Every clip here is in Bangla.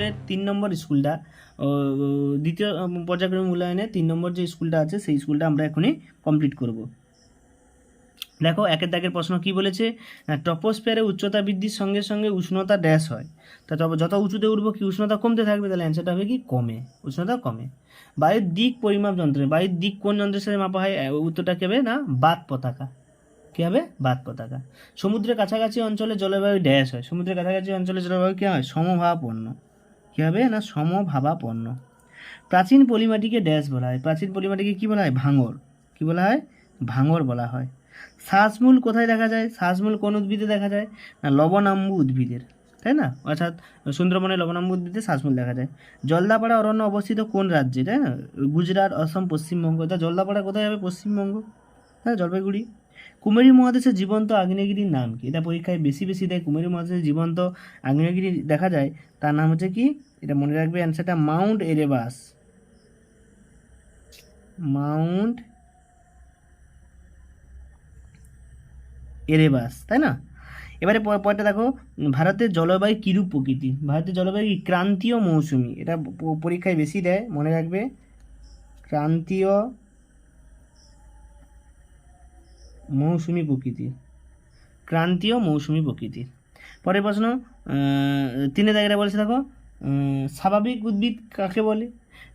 ভূগোলের তিন নম্বর স্কুলটা দ্বিতীয় উম, পর্যায়ক্রমিক মূল্যায়নে তিন নম্বর যে স্কুলটা আছে সেই স্কুলটা আমরা এখনই কমপ্লিট করব। দেখো একের দাগের প্রশ্ন কি বলেছে? টপোস্ফিয়ারে উচ্চতা বৃদ্ধির সঙ্গে সঙ্গে উষ্ণতা ড্যাশ হয়। তা তবে যত উঁচুতে উঠবো কি উষ্ণতা কমতে থাকবে? তাহলে অ্যান্সারটা হবে কি? কমে উষ্ণতা কমে। বায়ুর দিক পরিমাপ যন্ত্রে বায়ুর দিক কোন যন্ত্রের সাথে মাপা হয়? উত্তরটা কি হবে? না বাত পতাকা। কী হবে? বাত পতাকা। সমুদ্রের কাছাকাছি অঞ্চলে জলবায়ু ড্যাশ হয়। সমুদ্রের কাছাকাছি অঞ্চলে জলবায়ু কী হয়? সমভাবাপন্ন কী হবে না সমভাবাপন্ন। প্রাচীন পলিমাটিকে ড্যাশ বলা হয়। প্রাচীন পলিমাটিকে কী বলা হয়? ভাঙর। কী বলা হয়? ভাঙর বলা হয়। শ্বাসমূল কোথায় দেখা যায়? শ্বাসমূল কোন উদ্ভিদে দেখা যায়? না, লবণাম্বু উদ্ভিদের। তাই না? অর্থাৎ সুন্দরবনে লবণাম্বু উদ্ভিদে শ্বাসমূল দেখা যায়। জলদাপাড়া অরণ্য অবস্থিত কোন রাজ্যে? তাই না? গুজরাট, অসম, পশ্চিমবঙ্গ। তা জলদাপাড়া কোথায় হবে? পশ্চিমবঙ্গ। হ্যাঁ জলপাইগুড়ি। কুমেরী মহাদেশের জীবন্ত আগ্নেয়গিরির নাম কি? এটা পরীক্ষায় বেশি বেশি দেয় কুমেরী মহাদেশের জীবন্ত আগ্নেয়গিরি দেখা যায়। তার নাম হচ্ছে কি? এটা মনে রাখবে অ্যান্সারটা মাউন্ট এরেবাস। মাউন্ট এরেবাস, তাই না? এবারে প- পরেরটা দেখো, ভারতের জলবায়ু কিরূপ প্রকৃতি? ভারতের জলবায়ু কি? ক্রান্তীয় মৌসুমি। এটা পরীক্ষায় বেশি দেয়, মনে রাখবে। ক্রান্তীয় মৌসুমি প্রকৃতি, ক্রান্তীয় মৌসুমি প্রকৃতি। পরের প্রশ্ন তিনে দাগেরা বলেছে দেখো স্বাভাবিক উদ্ভিদ কাকে বলে?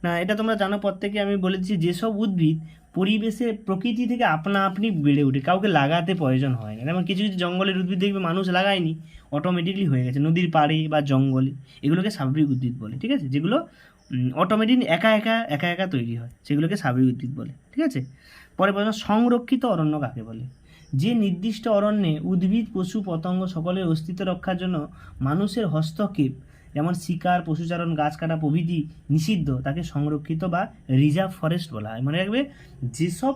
না, এটা তোমরা জানো, প্রত্যেকে আমি বলে দিচ্ছি যেসব উদ্ভিদ পরিবেশে প্রকৃতি থেকে আপনা আপনি বেড়ে ওঠে, কাউকে লাগাতে প্রয়োজন হয় না। যেমন কিছু কিছু জঙ্গলের উদ্ভিদ দেখবে, মানুষ লাগায়নি অটোমেটিকলি হয়ে গেছে। নদীর পাড়ে বা জঙ্গলে, এগুলোকে স্বাভাবিক উদ্ভিদ বলে, ঠিক আছে? যেগুলো অটোমেটিক একা একা একা একা তৈরি হয়, সেগুলোকে স্বাভাবিক উদ্ভিদ বলে, ঠিক আছে? পরে প্রশ্ন সংরক্ষিত অরণ্য কাকে বলে? যে নির্দিষ্ট অরণ্যে উদ্ভিদ, পশু, পতঙ্গ সকলের অস্তিত্ব রক্ষার জন্য মানুষের হস্তক্ষেপ যেমন শিকার, পশুচারণ, গাছ কাটা প্রভৃতি নিষিদ্ধ, তাকে সংরক্ষিত বা রিজার্ভ ফরেস্ট বলা হয়। মনে রাখবে, যেসব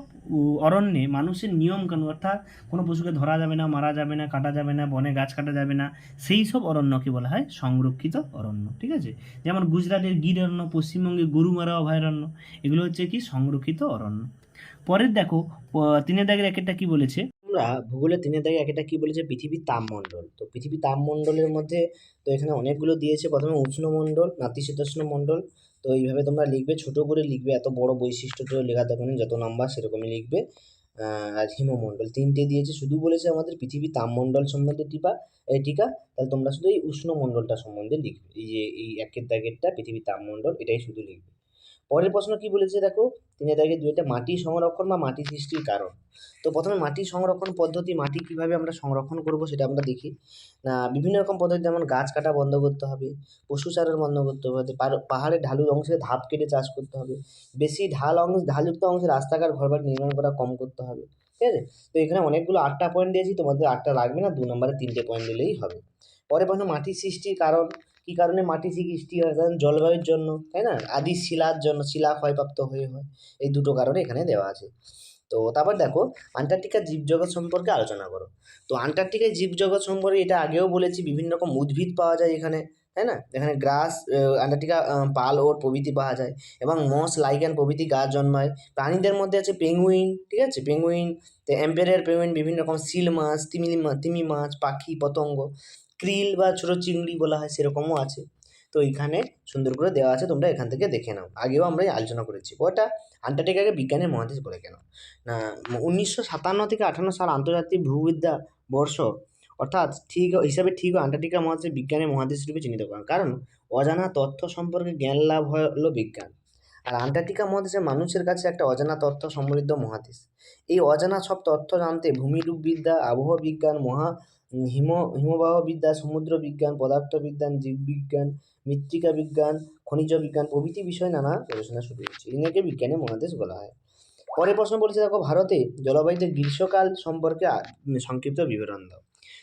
অরণ্যে মানুষের নিয়ম কানুন, অর্থাৎ কোনো পশুকে ধরা যাবে না, মারা যাবে না, কাটা যাবে না, বনে গাছ কাটা যাবে না, সেই সব অরণ্যকে বলা হয় সংরক্ষিত অরণ্য, ঠিক আছে? যেমন গুজরাটের গির অরণ্য, পশ্চিমবঙ্গের গরুমারা অভয়ারণ্য এগুলো হচ্ছে কি? সংরক্ষিত অরণ্য। পরের দেখো তিনের দাগের একটা কি বলেছে? আমরা ভূগোলে তিনের দাগে একটা কি বলেছে পৃথিবীর তাপমণ্ডল। তো পৃথিবীর তাপমণ্ডলের মধ্যে তো এখানে অনেকগুলো দিয়েছে। প্রথমে উষ্ণমণ্ডল নাতিশীতোষ্ণ মণ্ডল। তো এইভাবে তোমরা লিখবে, ছোট করে লিখবে, এত বড় বৈশিষ্ট্য তো লেখা নেই যত নাম্বার সেরকমই লিখবে। আর হিমমণ্ডল তিনটে দিয়েছে। শুধু বলেছে আমাদের পৃথিবীর তাপমণ্ডল সম্বন্ধে টিপা টিকা, তাহলে তোমরা শুধু এই উষ্ণমণ্ডলটা সম্বন্ধে লিখবে। এই যে এই একের দাগেরটা, পৃথিবীর তাপমণ্ডল, এটাই শুধু লিখবে। পরের প্রশ্ন কি বলেছে দেখো? তিনের দাগে দুইটা মাটি সংরক্ষণ বা মাটি সৃষ্টির কারণ। তো প্রথমে মাটি সংরক্ষণ পদ্ধতি, মাটি কীভাবে আমরা সংরক্ষণ করব সেটা আমরা দেখি। না বিভিন্ন রকম পদ্ধতি, যেমন গাছ কাটা বন্ধ করতে হবে পশুচারণ বন্ধ করতে হবে, পার- পাহাড়ের ঢালু অংশে ধাপ কেটে চাষ করতে হবে, বেশি ঢাল অংশ, ঢালযুক্ত অংশে রাস্তাঘাট ঘরবাড়ি নির্মাণ করা কম করতে হবে, ঠিক আছে? তো এখানে অনেকগুলো আটটা পয়েন্ট দিয়েছি, তোমাদের আটটা লাগবে না, দু নম্বরে তিনটে পয়েন্ট দিলেই হবে। পরে প্রশ্ন, মাটি সৃষ্টির কারণ কী কারণে মাটি সৃষ্টি হয়? কারণ জলবায়ুর জন্য, তাই না? আদি শিলার জন্য, শিলা ক্ষয়প্রাপ্ত হয়ে হয়। এই দুটো কারণে এখানে দেওয়া আছে। তো তারপর দেখো, আন্টার্কটিকার জীবজগৎ সম্পর্কে আলোচনা করো। তো আন্টার্কটিকায় জীবজগৎ সম্পর্কে এটা আগেও বলেছি, বিভিন্ন রকম উদ্ভিদ পাওয়া যায় এখানে, তাই না? এখানে গ্রাস আন্টার্কটিকা পাল ওর প্রভৃতি পাওয়া যায় এবং মস লাইকেন প্রভৃতি গাছ জন্মায়। প্রাণীদের মধ্যে আছে পেঙ্গুইন, ঠিক আছে? পেঙ্গুইন এম্পেরিয়ার পেঙ্গুইন, বিভিন্ন রকম সিল মাছ মাছ তিমি মাছ, পাখি, পতঙ্গ। ক্রিল বা ছোটো চিংড়ি বলা হয়, সেরকমও আছে। তো এখানে সুন্দর করে দেওয়া আছে, তোমরা এখান থেকে দেখে নাও। আগেও আমরা আলোচনা করেছি। ওটা আন্টার্কটিকাকে বিজ্ঞানের মহাদেশ বলে কেন? না, উনিশশো সাতান্ন থেকে আঠান্ন সাল আন্তর্জাতিক ভূবিদ্যা বর্ষ, অর্থাৎ ঠিক, হিসাবে ঠিক আন্টার্কটিকা মহাদেশ বিজ্ঞানের মহাদেশ রূপে চিহ্নিত করেন। কারণ অজানা তথ্য সম্পর্কে জ্ঞান লাভ হলো বিজ্ঞান। আর আন্টার্কটিকা মহাদেশে মানুষের কাছে একটা অজানা তথ্য সমৃদ্ধ মহাদেশ। এই অজানা সব তথ্য জানতে ভূমিরূপবিদ্যা আবহাওয়া বিজ্ঞান, মহা হিম হিমবাহ বিদ্যা সমুদ্র বিজ্ঞান পদার্থবিজ্ঞান, জীববিজ্ঞান মৃত্তিকা বিজ্ঞান খনিজ বিজ্ঞান প্রভৃতি বিষয়ে নানা গবেষণা শুরু হয়েছে। এগুলোকে বিজ্ঞানে মহাদেশ বলা হয়। পরের প্রশ্ন বলেছে, দেখো, ভারতে জলবায়ুতে গ্রীষ্মকাল সম্পর্কে সংক্ষিপ্ত বিবরণ দাও।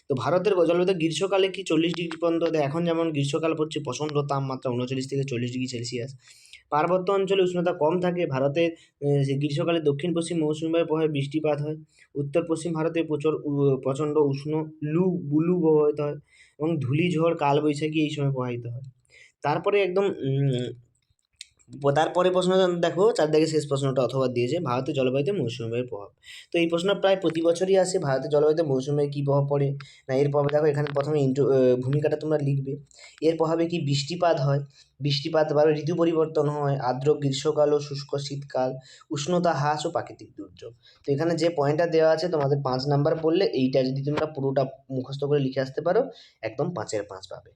তো ভারতের জলবায়ুতে গ্রীষ্মকালে কি চল্লিশ ডিগ্রি পর্যন্ত, এখন যেমন গ্রীষ্মকাল পড়ছে, প্রচণ্ড তাপমাত্রা, উনচল্লিশ থেকে চল্লিশ ডিগ্রি সেলসিয়াস। পার্বত্য অঞ্চলে উষ্ণতা কম থাকে। ভারতে গ্রীষ্মকালে দক্ষিণ পশ্চিম মৌসুমী বায়ু প্রভাবে বৃষ্টিপাত হয়। উত্তর পশ্চিম ভারতে প্রচুর প্রচণ্ড উষ্ণ লু, বুলু প্রবাহিত হয় এবং ধূলি, ঝড়, কালবৈশাখী এই সময় প্রবাহিত হয়। তারপরে একদম তারপরে প্রশ্ন দেখো চার দাগের শেষ প্রশ্নটা অথবা দিয়েছে ভারতের জলবায়ুতে মৌসুমী বায়ুর প্রভাব। তো এই প্রশ্ন প্রায় প্রতি বছরই আসে ভারতের জলবায়ুতে মৌসুমী বায়ুর কী প্রভাব পড়ে? না, এর প্রভাবে, দেখো এখানে প্রথমে ইন্টু ভূমিকাটা তোমরা লিখবে। এর প্রভাবে কি বৃষ্টিপাত হয়? বৃষ্টিপাত বা ঋতু পরিবর্তন হয়, আর্দ্র গ্রীষ্মকাল ও শুষ্ক শীতকাল, উষ্ণতা হ্রাস ও প্রাকৃতিক দুর্যোগ। তো এখানে যে পয়েন্টটা দেওয়া আছে, তোমাদের পাঁচ নাম্বার পড়লে এইটা যদি তোমরা পুরোটা মুখস্থ করে লিখে আসতে পারো, একদম পাঁচের পাঁচ পাবে।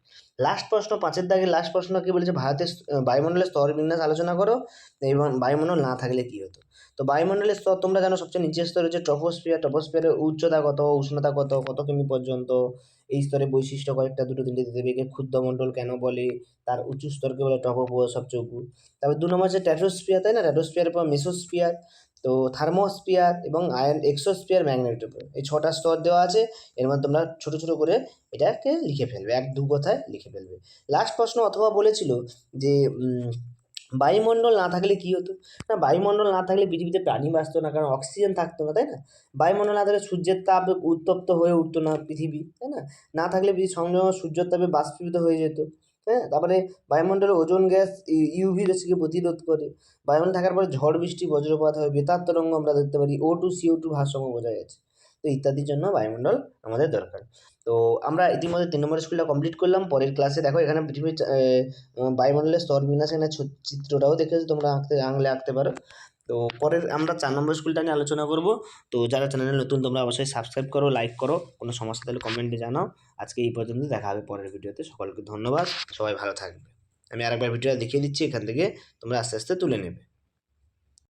লাস্ট প্রশ্ন, পাঁচের দাগে লাস্ট প্রশ্ন কি বলেছে? ভারতের বায়ুমণ্ডলের স্তর বিন্যাস আলোচনা করো, এবং বায়ুমণ্ডল না থাকলে কী হতো? তো বায়ুমণ্ডলের স্তর তোমরা জানো সবচেয়ে নিচের স্তর হচ্ছে ট্রপোস্ফিয়ার ট্রপোস্ফিয়ারের উচ্চতা কত, উষ্ণতা কত কত কিমি পর্যন্ত? এই স্তরে বৈশিষ্ট্য কয়েকটা, দুটো, তিনটে দিতে হবে একে ক্ষুদ্রমণ্ডল কেন বলে, তার উঁচু স্তরকে বলে টপোপো সবচেয়ে উপর তারপর দু নম্বর হচ্ছে ট্যাটোস্ফিয়ার, তাই না? ট্যাটোস্ফিয়ারের পর মেসোস্ফিয়ার, তো থার্মোস্ফিয়ার এবং আয়ন এক্সোস্ফিয়ার ম্যাগনেটোস্ফিয়ার এই ছটা স্তর দেওয়া আছে, এর মধ্যে তোমরা ছোটো ছোটো করে এটাকে লিখে ফেলবে, এক, দু কথায় লিখে ফেলবে। লাস্ট প্রশ্ন অথবা বলেছিল যে বায়ুমণ্ডল না থাকলে কী হতো? না, বায়ুমণ্ডল না থাকলে পৃথিবীতে প্রাণী বাঁচতো না, কারণ অক্সিজেন থাকতো না, তাই না? বায়ুমণ্ডল না থাকলে সূর্যের তাপ উত্তপ্ত হয়ে উঠতো না পৃথিবী, তাই না? না থাকলে সঙ্গে সূর্যের তাপে বাষ্পীভূত হয়ে যেত হ্যাঁ তারপরে বায়ুমণ্ডলে ওজোন গ্যাস ইউভি রশ্মিকে প্রতিরোধ করে। বায়ুমণ্ডল থাকার পরে ঝড় বৃষ্টি, বজ্রপাত হয় বেতার তরঙ্গ আমরা দেখতে পারি ও টু সিও টু ভারসাম্য বোঝা যাচ্ছে তো ইত্যাদির জন্য বায়ুমণ্ডল আমাদের দরকার। তো আমরা ইতিমধ্যে তিন নম্বর স্কুলটা কমপ্লিট করলাম, পরের ক্লাসে দেখো এখানে পৃথিবীর বায়ুমণ্ডলের স্তর বিন্যাস এখানে চিত্রটাও দেখেছ, তোমরা আঁকতে আঙলে আঁকতে পারো। তো পরের, আমরা চার নম্বর স্কুলটা নিয়ে আলোচনা করব। তো যারা চ্যানেলে নতুন, তোমরা অবশ্যই সাবস্ক্রাইব করো লাইক করো, কোনো সমস্যা তাহলে কমেন্টে জানাও। আজকে এই পর্যন্ত দেখা হবে পরের ভিডিওতে, সকলকে ধন্যবাদ, সবাই ভালো থাকবে। আমি আরেকবার ভিডিওটা দেখিয়ে দিচ্ছি, এখান থেকে তোমরা আস্তে আস্তে তুলে নেবে।